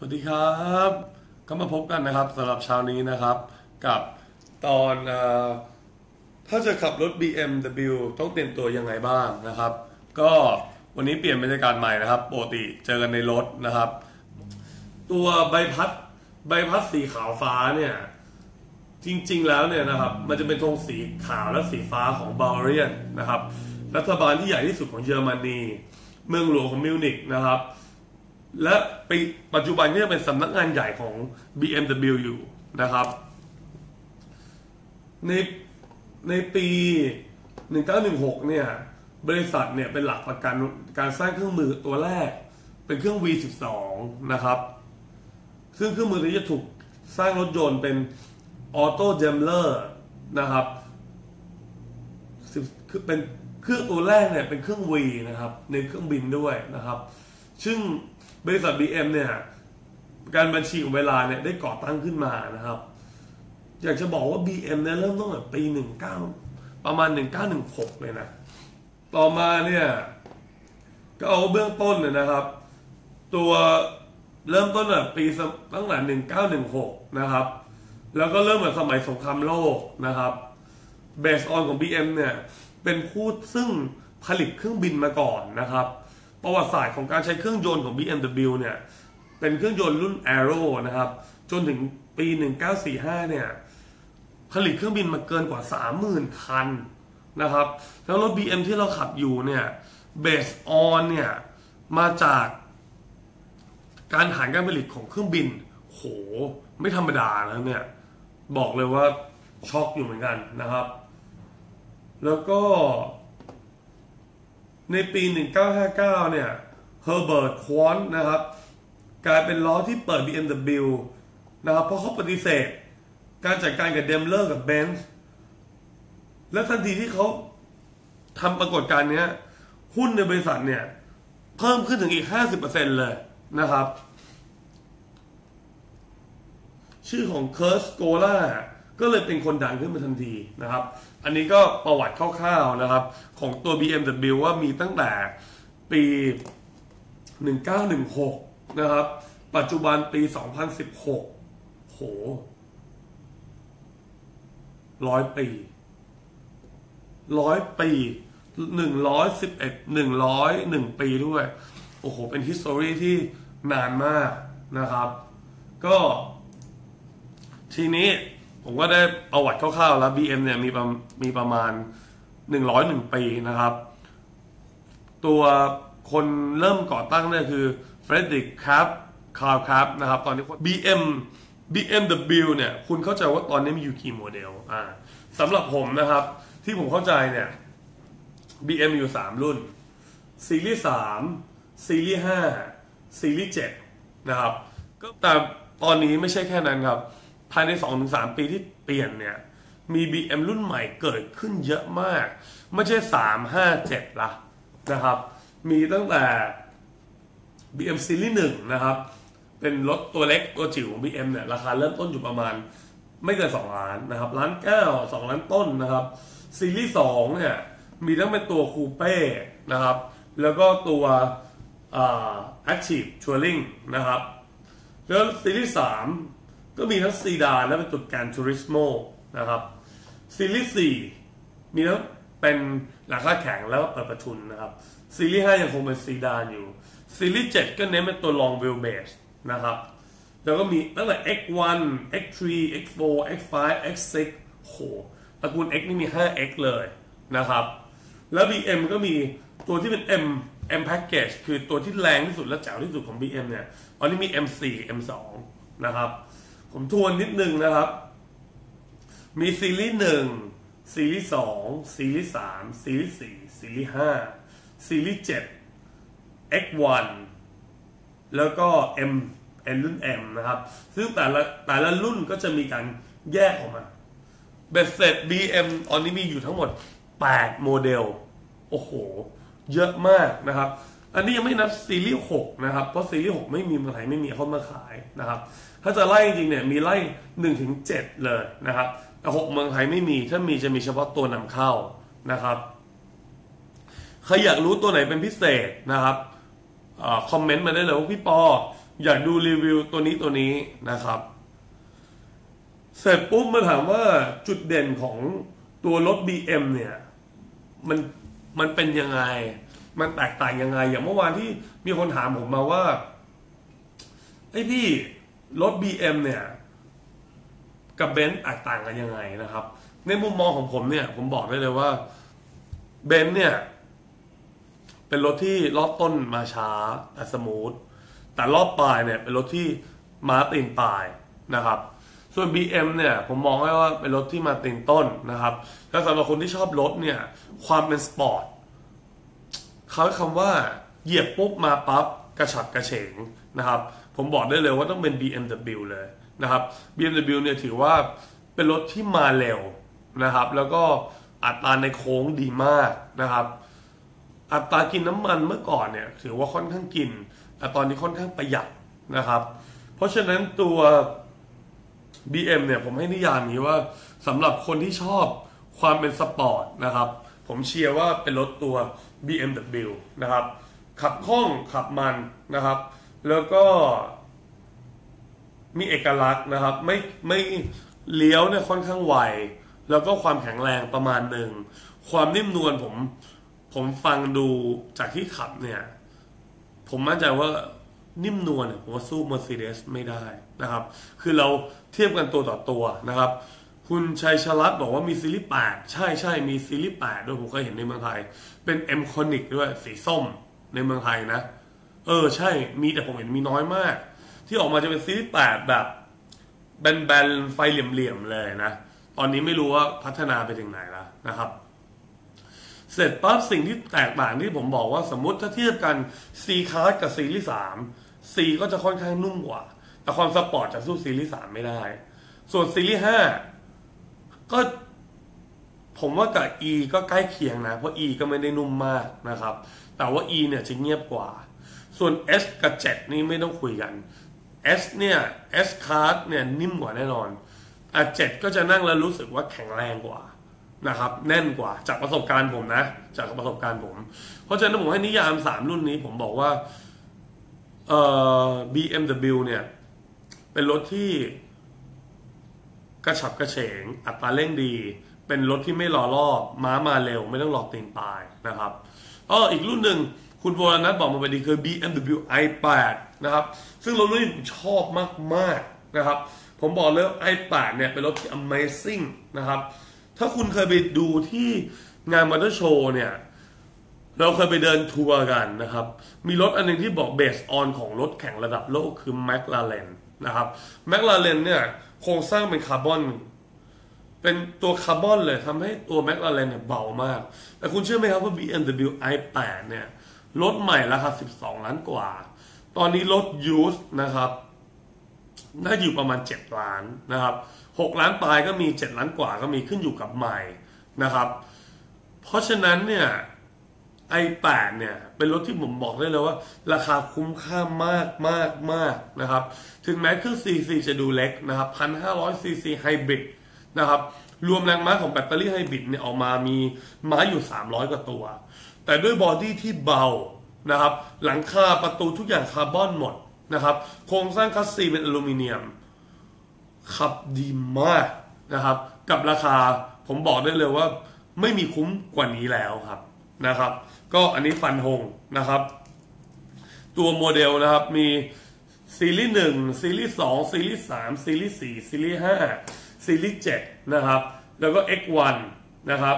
สวัสดีครับก็มาพบกันนะครับสำหรับเช้านี้นะครับ กับตอนออถ้าจะขับรถ BMW ต้องเตรียมตัวยังไงบ้างนะครับ ก็วันนี้เปลี่ยนบรรยากาศใหม่นะครับปกติเจอกันในรถนะครับ ตัวใบพัดใบพัดสีขาวฟ้าเนี่ย จริงๆแล้วเนี่ยนะครับ มันจะเป็นธงสีขาวและสีฟ้าของบาเรียนนะครับ รัฐบาลที่ใหญ่ที่สุดของเยอรมนีเมืองหลวงของมิวนิกนะครับ และปีปัจจุบันก็จะเป็นสำนักงานใหญ่ของ BMW อยู่นะครับ ในในปี 1916 เนี่ย บริษัทเนี่ยเป็นหลักประกันการสร้างเครื่องมือตัวแรก เป็นเครื่อง V12 นะครับซึ่งเครื่องมือนี้จะถูกสร้างรถยนต์เป็นออโต้เจมเลอร์นะครับคือเป็นเครื่องตัวแรกเนี่ยเป็นเครื่อง V นะครับ ในเครื่องบินด้วยนะครับ ซึ่ง บริษัท BM เนี่ยการบัญชีของเวลาเนี่ยได้ก่อตั้งขึ้นมานะครับ อยากจะบอกว่า BM เนี่ยเริ่มต้นตั้งแต่ปี 19 ประมาณ 1916 เลยนะ ต่อมาเนี่ย ก็เอาเบื้องต้นเนี่ยนะครับ ตัวเริ่มต้นแบบปีตั้งแต่1916 นะครับ แล้วก็เริ่มแบบสมัยสงครามโลกนะครับเบสออนของ BM เนี่ย เป็นผู้ซึ่งผลิตเครื่องบินมาก่อนนะครับ ประวัติศาสตร์ของการใช้เครื่องยนต์ของ BMW เนี่ย เป็นเครื่องยนต์รุ่น Aero นะครับ จนถึงปี 1945 เนี่ย ผลิตเครื่องบินมาเกินกว่า 30,000 คันนะครับ แล้วรถ BM ที่เราขับอยู่เนี่ยเบสออนเนี่ย มาจากการฐานการผลิตของเครื่องบิน โห ไม่ธรรมดาแล้วเนี่ย บอกเลยว่าช็อกอยู่เหมือนกันนะครับ แล้วก็ ในปี 1959 เนี่ยเฮอร์เบิร์ตควอนนะครับ กลายเป็นล้อที่เปิด BMW นะครับ เพราะเขาปฏิเสธ การจัดการกับเดมเลอร์กับเบนซ์และทันทีที่เขาทำปรากฏการณ์นี้หุ้นในบริษัทเนี่ย เพิ่มขึ้นถึงอีก 50%เลยนะครับ ชื่อของเคิร์สโกล่า ก็เลยเป็นคนดังขึ้นมาทันทีนะครับ อันนี้ก็ประวัติคร่าวๆนะครับ ของตัว BMW ว่ามีตั้งแต่ปี 1916 นะครับ ปัจจุบันปี 2016 โหร้อยปีร้อยปีหนึ่งร้อยสิบเอ็ดหนึ่งร้อยหนึ่งปีด้วย โอ้โห เป็นฮิสตอรีที่นานมากนะครับ ก็ทีนี้ ผมก็ได้เอาวัดคร่าวๆแล้ว BM เนี่ยมีประมีประมาณ 101 ปีนะครับ ตัวคนเริ่มก่อตั้งเนี่ยคือเฟรดริกครับคาร์ครับนะครับตอนนี้ BM BMW เนี่ยคุณเข้าใจว่าตอนนี้มีอยู่กี่โมเดลอ่าสำหรับผมนะครับ ที่ผมเข้าใจเนี่ย BM มีอยู่ 3 รุ่น ซีรีส์3ซีรีส์5ซีรีส์7นะครับ ก็แต่ตอนนี้ไม่ใช่แค่นั้นครับ ภายใน 2-3 ปีที่เปลี่ยนเนี่ย มี BM รุ่นใหม่เกิดขึ้นเยอะมาก ไม่ใช่ 3 5 7ละนะครับ มีตั้งแต่ BM ซีรีส์1นะครับ เป็นรถตัวเล็กตัวจิ๋วของ BM เนี่ย ราคาเริ่มต้นอยู่ประมาณไม่เกิน 2 ล้านนะครับล้านเก้าสองล้านต้นนะครับ ซีรีส์2เนี่ย มีทั้งเป็นตัวคูเป้นะครับ แล้วก็ตัวอ่า Active Touring นะครับ แล้วซีรีส์3 ก็มีทั้งซีดานและเป็นตุดแกนทูริสโมนะครับซีรีส์4มีทั้งเป็นหลังคาแข็งแล้วก็เปิดประทุนนะครับซีรีส์5ยังคงเป็นซีดานอยู่ซีรีส์7ก็เน้นเป็นตัว long wheelbase นะครับแล้วก็มีตั้งแต่ X1 X3 X4 X5 X6 โหตระกูล X นี่มี 5X เลยนะครับ แล้ว BM ก็มีตัวที่เป็น M M package คือตัวที่แรงที่สุดและแจ๋วที่สุดของ BM เนี่ยอันนี้มี M4 M2 นะครับ ผมทวนนิดนึงนะครับ มีซีรีส์1ซีรีส์2ซีรีส์3ซีรีส์4ซีรีส์5ซีรีส์7 X1 แล้วก็ M N รุ่น M นะครับ ซึ่งแต่ละแต่ละรุ่นก็จะมีการแยกออกมาเบสเซ็ต BM ตอนนี้มีอยู่ทั้งหมด 8 โมเดล โอ้โห เยอะมากนะครับ อันนี้ยังไม่นับซีรีส์ 6 นะครับ เพราะซีรีส์ 6 ไม่มีเมืองไทยไม่มีเขามาขายนะครับ ถ้าจะไล่จริงเนี่ยมีไล่1ถึง7เลยนะครับแต่6เมืองไทยไม่มี ถ้ามีจะมีเฉพาะตัวนำเข้านะครับ ใครอยากรู้ตัวไหนเป็นพิเศษนะครับคอมเมนต์มาได้เลยว่าพี่ปอ อยากดูรีวิวตัวนี้ตัวนี้นะครับ เสร็จปุ๊บมาถามว่าจุดเด่นของตัวรถ BM เนี่ย มันมันเป็นยังไง มันแตกต่างยังไง อย่างเมื่อวานที่มีคนถามผมมาว่าไอ้พี่ รถ BM เนี่ย กับเบนซ์แตกต่างกันยังไงนะครับ ในมุมมองของผมเนี่ย ผมบอกได้เลยว่าเบนซ์เนี่ย เป็นรถที่รอบต้นมาช้าแต่สมูท แต่รอบปลายเนี่ย เป็นรถที่มาตีนปลายนะครับ ส่วน BM เนี่ย ผมมองว่าเป็นรถที่มาตีนต้นนะครับแล้วสำหรับคนที่ชอบรถเนี่ย ความเป็นสปอร์ตเขาคำว่าเหยียบปุ๊บมาปั๊บกระฉับกระเฉงนะครับ ผมบอกได้เลยว่าต้องเป็น BMW เลยนะครับ BMW เนี่ยถือว่าเป็นรถที่มาเร็วนะครับ แล้วก็อัตราในโค้งดีมากนะครับ อัตรากินน้ำมันเมื่อก่อนเนี่ยถือว่าค่อนข้างกิน แต่ตอนนี้ค่อนข้างประหยัดนะครับ เพราะฉะนั้นตัว BM เนี่ยผมให้นิยามนี้ว่าสำหรับคนที่ชอบความเป็นสปอร์ตนะครับ ผมเชียร์ว่าเป็นรถตัว BMW นะครับ ขับคล่องขับมันนะครับ แล้วก็มีเอกลักษณ์นะครับ ไม่ไม่เลี้ยวเนี่ยค่อนข้างไวแล้วก็ความแข็งแรงประมาณหนึ่ง ความนิ่มนวลผมผมฟังดูจากที่ขับเนี่ย ผมมั่นใจว่านิ่มนวลผมว่าสู้ Mercedes ไม่ได้นะครับ คือเราเทียบกันตัวต่อตัวนะครับ คุณชัยชลัดบอกว่ามีซีรีส์8ใช่ใช่มีซีรีส์8ด้วยผมเคยเห็นในเมืองไทย เป็น M c o n i c ด้วยสีส้มในเมืองไทยนะ เออใช่มีแต่ผมเห็นมีน้อยมาก ที่ออกมาจะเป็นซีรีส์8แบบแบนๆไฟเหลี่ยมๆเลยนะ ตอนนี้ไม่รู้ว่าพัฒนาไปถึงไหนแล้วนะครับ เสร็จปั๊บสิ่งที่แตกต่างที่ผมบอกว่าสมมติถ้าเทียบกัน C Class กับซีรีส์3 C ก็จะค่อนข้างนุ่มกว่า แต่ความสปอร์ตจะสู้ซีรีส์3ไม่ได้ ส่วนซีรีส์5ก็ผมว่ากับ E ก็ใกล้เคียงนะ เพราะ E ก็ไม่ได้นุ่มมากนะครับ แต่ว่า E เนี่ยจะเงียบกว่า ส่วน S กับ 7 นี่ไม่ต้องคุยกัน S เนี่ย S Class เนี่ยนิ่มกว่าแน่นอนอะ7ก็จะนั่งแล้วรู้สึกว่าแข็งแรงกว่านะครับแน่นกว่าจากประสบการณ์ผมนะ จากประสบการณ์ผม เพราะฉะนั้นผมให้นิยาม 3 รุ่นนี้ผมบอกว่าเอ่อ BMW เนี่ย เป็นรถที่กระฉับกระเฉง อัตราเร่งดี เป็นรถที่ไม่รอรอบ ม้ามาเร็ว ไม่ต้องรอตีนปลายนะครับอ๋ออีกรุ่นหนึ่ง คุณโบรานัทบอกมาไปดีคือ BMW i8 นะครับ ซึ่งรถรุ่นนี้ผมชอบมากๆนะครับ ผมบอกเลย i8 เนี่ยเป็นรถที่ amazing นะครับ ถ้าคุณเคยไปดูที่งานมอเตอร์โชว์เนี่ย เราเคยไปเดินทัวร์กันนะครับ มีรถอันหนึงที่บอกเบสออนของรถแข่งระดับโลกคือ McLaren นะครับ McLaren เนี่ยโครงสร้างเป็นคาร์บอนเป็นตัวคาร์บอนเลยทำให้ตัว McLaren เนี่ยเบามาก แต่คุณเชื่อไหมครับว่า BMW i8 เนี่ย รถใหม่ราคา 12 ล้านกว่า ตอนนี้รถยูสนะครับน่าอยู่ประมาณ 7 ล้านนะครับ 6 ล้านปลายก็มี 7 ล้านกว่าก็มีขึ้นอยู่กับใหม่นะครับ เพราะฉะนั้นเนี่ย i8 เนี่ย เป็นรถที่ผมบอกได้เลยว่า ราคาคุ้มค่ามากมากมากนะครับ ถึงแม้เครื่อง CC จะดูเล็กนะครับ1,500 cc ไฮบริดนะครับ รวมแรงม้าของแบตเตอรี่ไฮบริดเนี่ยออกมามีม้าอยู่ 300 กว่าตัว แต่ด้วยบอดี้ที่เบานะครับ หลังคาประตูทุกอย่างคาร์บอนหมดนะครับ โครงสร้างคัสซีเป็นอลูมิเนียม ขับดีมากนะครับ กับราคาผมบอกได้เลยว่าไม่มีคุ้มกว่านี้แล้วครับนะครับ ก็อันนี้ฟันธงนะครับ ตัวโมเดลนะครับมีซีรีส์หนึ่งซีรีส์สองซีรีส์สามซีรีส์สี่ซีรีส์ห้าซีรีส์เจ็ดนะครับ แล้วก็ X1 นะครับ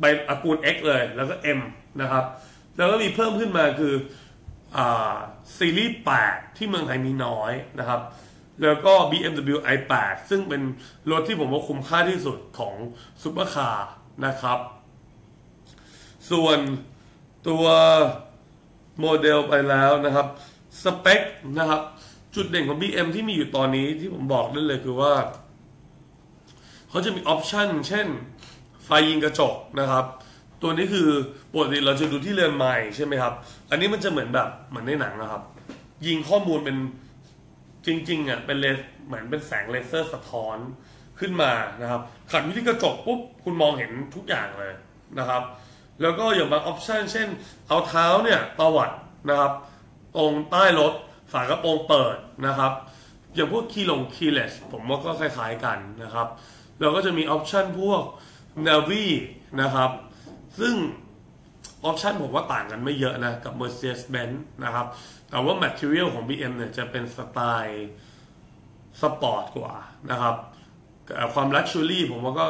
ใบอากูล X เลย แล้วก็ M นะครับ แล้วก็มีเพิ่มขึ้นมาคืออซีรีส์ 8 ที่เมืองไทยมีน้อยนะครับ แล้วก็ BMW i8 ซึ่งเป็นรถที่ผมว่าคุ้มค่าที่สุดของซุปเปอร์คาร์นะครับ ส่วนตัวโมเดลไปแล้วนะครับ สเปคนะครับ จุดเด่นของ BM ที่มีอยู่ตอนนี้ที่ผมบอกได้เลยคือว่า เขาจะมีออปชันเช่น ไฟยิงกระจกนะครับ ตัวนี้คือปกติเราจะดูที่เรือนไม้ใช่ไหมครับ อันนี้มันจะเหมือนแบบเหมือนในหนังนะครับ ยิงข้อมูลเป็นจริงๆอะเป็นเลสเหมือนเป็นแสงเลเซอร์สะท้อนขึ้นมานะครับขัดวิธีกระจกปุ๊บคุณมองเห็นทุกอย่างเลยนะครับ แล้วก็อย่างบางออปชันเช่น เอาเท้าเนี่ยตวัดนะครับตรงใต้รถฝากระโปรงเปิดนะครับ อย่างพวกคีย์ลงคีย์เลสผมว่าก็คล้ายๆกันนะครับ เราก็จะมีออปชันพวก Navy นะครับ ซึ่งออปชันผมว่าต่างกันไม่เยอะนะ กับ Mercedes-Benz นะครับ แต่ว่า Material ของ BM เนี่ยจะเป็นสไตล์สปอร์ตกว่านะครับความ Luxury ผมว่าก็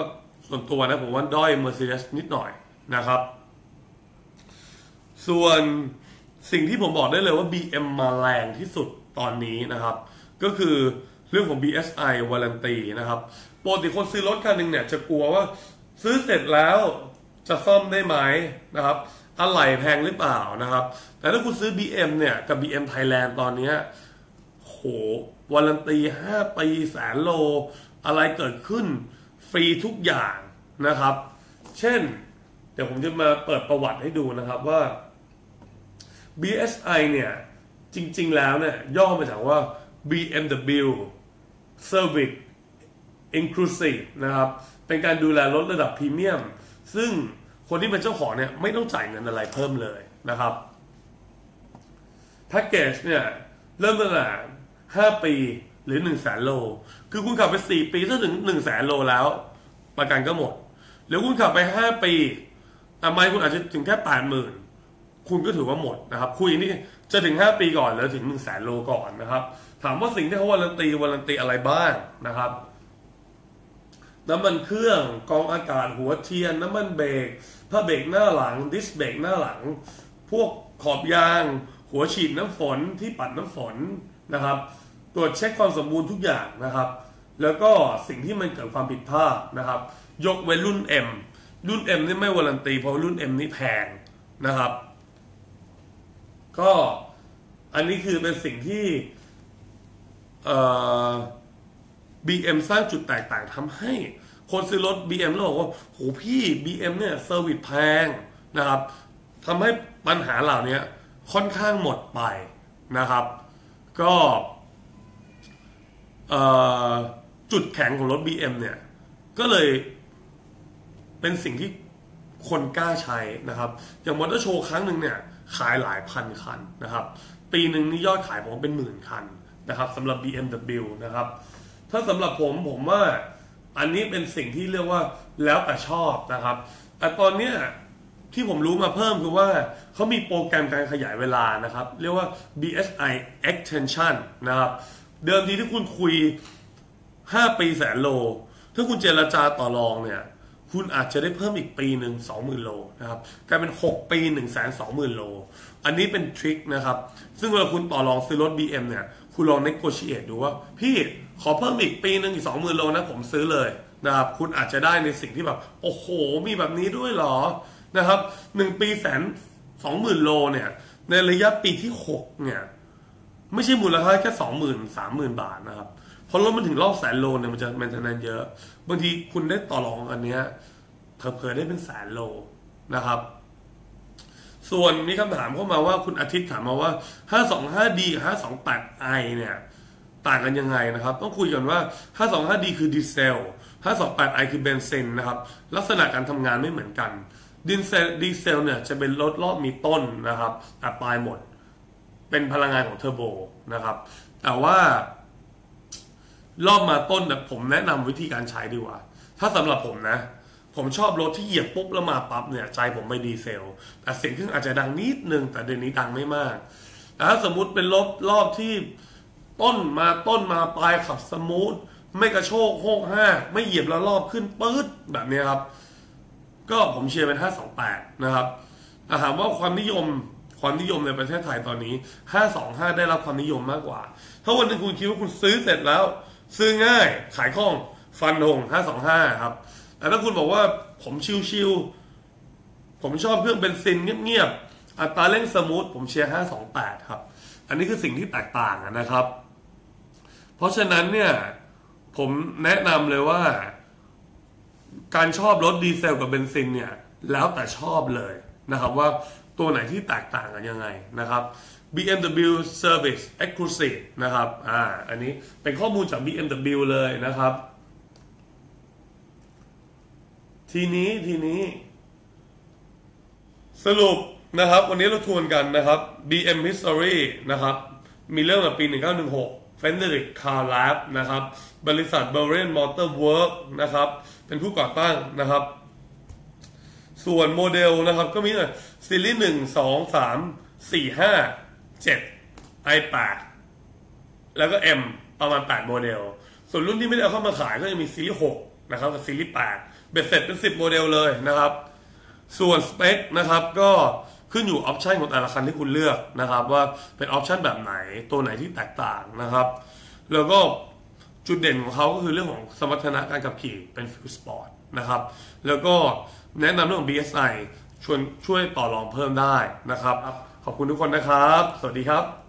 ส่วนตัวนะ ผมว่าด้อย Mercedes นิดหน่อยนะครับ ส่วนสิ่งที่ผมบอกได้เลยว่า BM มาแรงที่สุดตอนนี้นะครับ ก็คือเรื่องของ BSI Warranty นะครับปกติคนซื้อรถคันหนึ่งเนี่ยจะกลัวว่าซื้อเสร็จแล้ว จะซ่อมได้ไหมนะครับอะไรแพงหรือเปล่านะครับ แต่ถ้าคุณซื้อ BM เนี่ยกับ BM Thailand ตอนนี้โหวารันตี 5 ปีแสนโล อะไรเกิดขึ้นฟรีทุกอย่างนะครับ เช่น เดี๋ยวผมจะมาเปิดประวัติให้ดูนะครับว่า BSI เนี่ย จริงๆแล้วเนี่ย ย่อมาจากว่า BMW Service Inclusive นะครับ เป็นการดูแลรถระดับพรีเมียม ซึ่งคนที่เป็นเจ้าของเนี่ยไม่ต้องจ่ายเงินอะไรเพิ่มเลยนะครับแพ็กเกจเนี่ยเริ่มตั้งแต่5ปีหรือ1นึ่งแสนโล คือคุณขับไป4ปีถ้าถึง1นึ่งแสนโลแล้ว ประกันก็หมด หรือคุณขับไป5ปีแต่ไมคุณอาจจะถึงแค่8หมื่นคุณก็ถือว่าหมดนะครับ คุยนี่จะถึง5ปีก่อนหรือถึง1นึ่งแสนโลก่อนนะครับ ถามว่าสิ่งที่เขาวารันตีวารันตีอะไรบ้างนะครับ น้ำมันเครื่องกองอากาศหัวเทียน น้ำมันเบรกผ้าเบรกหน้าหลัง ดิสเบรกหน้าหลัง พวกขอบยาง หัวฉีดน้ำฝนที่ปัดน้ำฝนนะครับ ตรวจเช็คความสมบูรณ์ทุกอย่างนะครับ แล้วก็สิ่งที่มันเกิดความผิดพลาดนะครับ ยกเว้นรุ่น M รุ่น M นี่ไม่วารันตีเพราะรุ่น M นี่แพงนะครับ ก็อันนี้คือเป็นสิ่งที่เอ่อ BM สร้างจุดแตกต่างทำให้ คนซื้อรถ BM แล้วบอกว่าโหพี่ BM เนี่ยเซอร์วิสแพงนะครับทำให้ปัญหาเหล่านี้ค่อนข้างหมดไปนะครับ ก็จุดแข็งของรถ BM เนี่ย ก็เลยเป็นสิ่งที่คนกล้าใช้นะครับ อย่างมอเตอร์โชว์ครั้งหนึ่งเนี่ย ขายหลายพันคันนะครับ ปีหนึ่งนี่ยอดขายผมเป็นหมื่นคันนะครับสำหรับ BMW นะครับ ถ้าสำหรับผมผมว่าอันนี้เป็นสิ่งที่เรียกว่าแล้วแต่ชอบนะครับแต่ตอนเนี้ยที่ผมรู้มาเพิ่มคือว่าเขามีโปรแกรมการขยายเวลานะครับ เรียกว่า BSI extension นะครับ เดิมทีที่คุณคุย 5 ปีแสนโล ถ้าคุณเจรจาต่อรองเนี่ย คุณอาจจะได้เพิ่มอีกปีหนึ่ง20,000 โลนะครับกลายเป็น 6 ปี 1 2 0 0 0 0 โล อันนี้เป็นทริคนะครับ ซึ่งเวลาคุณต่อรองซื้อรถ BM เนี่ย คุณลอง negotiate ดูว่า พี่ ขอเพิ่มอีกปีหนึ่งอีก20,000โลนะผมซื้อเลยนะครับคุณอาจจะได้ในสิ่งที่แบบ โอ้โห มีแบบนี้ด้วยเหรอนะครับหนึ่งปีแสนสองหมื่นโลเนี่ย ในระยะปีที่หกเนี่ย ไม่ใช่มูลค่าแค่สองหมื่นสามหมื่นบาทนะครับพอรถมันถึงรอบแสนโลเนี่ยมันจะมันจะนานเยอะ บางทีคุณได้ต่อรองอันเนี้ยเผลอๆได้เป็นแสนโลนะครับ ส่วนมีคำถามเข้ามาว่าคุณอาทิตย์ถามมาว่า 525D กับ 528i เนี่ย ต่างกันยังไงนะครับ ต้องคุยกันว่า 525D คือดีเซล 528i คือเบนซินนะครับ ลักษณะการทำงานไม่เหมือนกันดีเซลดีเซลเนี่ยจะเป็นรถรอบมีต้นนะครับอัปลายหมด เป็นพลังงานของเทอร์โบนะครับ แต่ว่ารอบมาต้นเนี่ยผมแนะนำวิธีการใช้ดีกว่า ถ้าสำหรับผมนะ ผมชอบรถที่เหยียบปุ๊บแล้วมาปั๊บเนี่ยใจผมไม่ดีเซล แต่เสียงเครื่องอาจจะดังนิดนึงแต่เดี๋ยวนี้ดังไม่มากแต่ถ้าสมมุติเป็นรถรอบที่ ต้นมาต้นมาปลายขับสมูท ไม่กระโชกโคกห้า ไม่เหยียบแล้วรอบขึ้นปื๊ดแบบนี้ครับ ก็ผมเชียร์เป็น 528 นะครับแต่ถามว่าความนิยมความนิยมในประเทศไทยตอนนี้ 525 ได้รับความนิยมมากกว่า ถ้าวันนึงคุณคิดว่าคุณซื้อเสร็จแล้ว ซื้อง่ายขายคล่องฟันธง525 ครับ แต่ถ้าคุณบอกว่าผมชิวๆผมชอบเครื่องเบนซินเงียบๆอัตราเร่งสมูทผมเชียร์528 ครับ อันนี้คือสิ่งที่แตกต่างนะครับ เพราะฉะนั้นเนี่ยผมแนะนำเลยว่า การชอบรถดีเซลกับเบนซินเนี่ยแล้วแต่ชอบเลยนะครับว่าตัวไหนที่แตกต่างกันยังไงนะครับ BMW Service Exclusive นะครับ อ่า อันนี้เป็นข้อมูลจาก BMW เลยนะครับ ทีนี้ทีนี้ สรุปนะครับ วันนี้เราทวนกันนะครับ BM History นะครับ มีเริ่มมาปี 1916 Frederick Carr Lab นะครับ บริษัท b e r r i a n Motor Work นะครับ เป็นผู้ก่อตั้งนะครับ ส่วนโมเดลนะครับก็มีอะซีรีส์หนึ่งสองสามสี่ห้าเจ็ด i8 แล้วก็ M ประมาณ 8 โมเดล ส่วนรุ่นที่ไม่ได้เอาเข้ามาขายก็จะมีซีรีส์6นะครับกับซีรีส์8เบ็ดเสร็จเป็น 10 โมเดลเลยนะครับ ส่วนสเปคนะครับก็ ขึ้นอยู่ออปชันของแต่ละคันที่คุณเลือกนะครับ ว่าเป็นออปชันแบบไหนตัวไหนที่แตกต่างนะครับ แล้วก็จุดเด่นของเขาก็คือเรื่องของสมรรถนะการขับขี่เป็นฟิลสปอร์ตนะครับ แล้วก็แนะนำเรื่องของ BSI ชวนช่วยต่อรองเพิ่มได้นะครับ ขอบคุณทุกคนนะครับ สวัสดีครับ